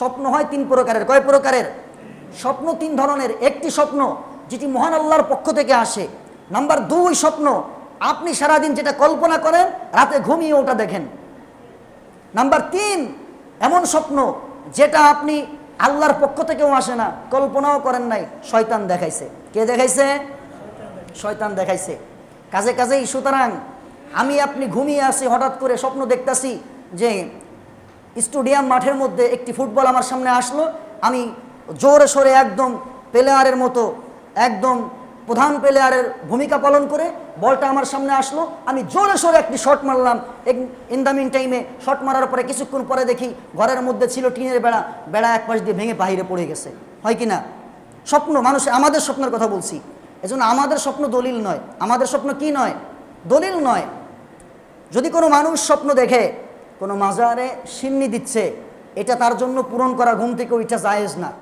স্বপ্ন হয় তিন প্রকারের। কয় প্রকারের? স্বপ্ন তিন ধরনের। একটি স্বপ্ন যেটি মহান আল্লাহর পক্ষ থেকে আসে। নাম্বার দুই স্বপ্ন, আপনি সারাদিন যেটা কল্পনা করেন, রাতে ঘুমিয়ে ওটা দেখেন। নাম্বার তিন, এমন স্বপ্ন যেটা আপনি আল্লাহর পক্ষ থেকেও আসে না। কল্পনাও করেন নাই, শয়তান দেখাইছে। কে দেখাইছে? শয়তান দেখাইছে। কাজে কাজেই সুতরাং আমি আপনি ঘুমিয়ে আসি হঠাৎ করে স্বপ্ন দেখতাছি যে স্টেডিয়াম মাঠের মধ্যে একটি ফুটবল আমার সামনে আসলো। আমি জোরে সোরে একদম প্লেয়ারের মতো, একদম প্রধান প্লেয়ারের ভূমিকা পালন করে বলটা আমার সামনে আসলো। আমি জোরে সোরে একটি শট মারলাম। ইন দ্য মিন টাইমে শট মারার পরে কিছুক্ষণ পরে দেখি ঘরের মধ্যে ছিল টিনের বেড়া। বেড়া এক পাশ দিয়ে ভেঙে বাহিরে পড়ে গেছে। হয় কি না? স্বপ্ন, মানুষ, আমাদের স্বপ্নের কথা বলছি। এজন্য আমাদের স্বপ্ন দলিল নয়। আমাদের স্বপ্ন কি নয়? দলিল নয়। যদি কোনো মানুষ স্বপ্ন দেখে কোনো মাজারে সিন্নি দিচ্ছে এটা তার জন্য পূরণ করা ঘুম থেকে ওইটা জায়েজ না।